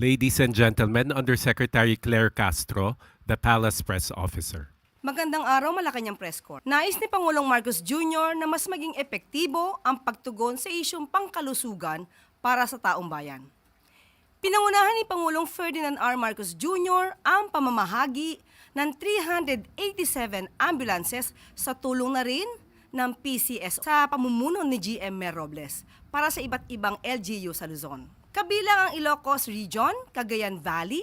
Ladies and gentlemen, Undersecretary Claire Castro, the Palace Press Officer. Magandang araw, Malacanang Press Corps. Nais ni Pangulong Marcos Jr. na mas maging epektibo ang pagtugon sa isyong pangkalusugan para sa taong bayan. Pinangunahan ni Pangulong Ferdinand R. Marcos Jr. ang pamamahagi ng 387 ambulances sa tulong na rin ng PCS sa pamumuno ni GM Mer Robles para sa iba't ibang LGU sa Luzon. Kabilang ang Ilocos Region, Cagayan Valley,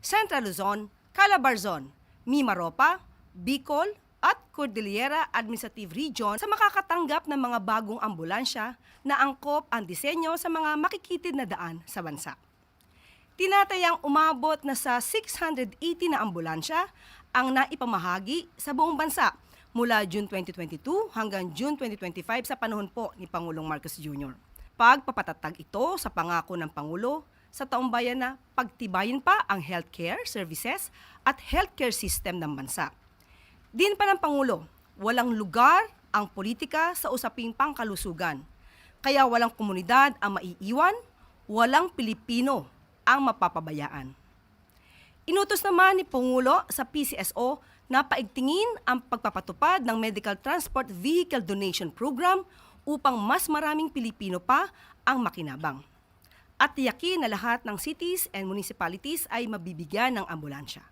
Central Luzon, Calabarzon, Mimaropa, Bicol, at Cordillera Administrative Region sa makakatanggap ng mga bagong ambulansya na angkop ang disenyo sa mga makikitid na daan sa bansa. Tinatayang umabot na sa 680 na ambulansya ang naipamahagi sa buong bansa mula June 2022 hanggang June 2025 sa panahon po ni Pangulong Marcos Jr. Pagpapatatag ito sa pangako ng Pangulo sa taong bayan na pagtibayin pa ang healthcare services at healthcare system ng bansa. Din pa ng Pangulo, walang lugar ang politika sa usaping pangkalusugan. Kaya walang komunidad ang maiiwan, walang Pilipino ang mapapabayaan. Inutos naman ni Pangulo sa PCSO na paigtingin ang pagpapatupad ng Medical Transport Vehicle Donation Program upang mas maraming Pilipino pa ang makinabang. At tiyakin na lahat ng cities and municipalities ay mabibigyan ng ambulansya.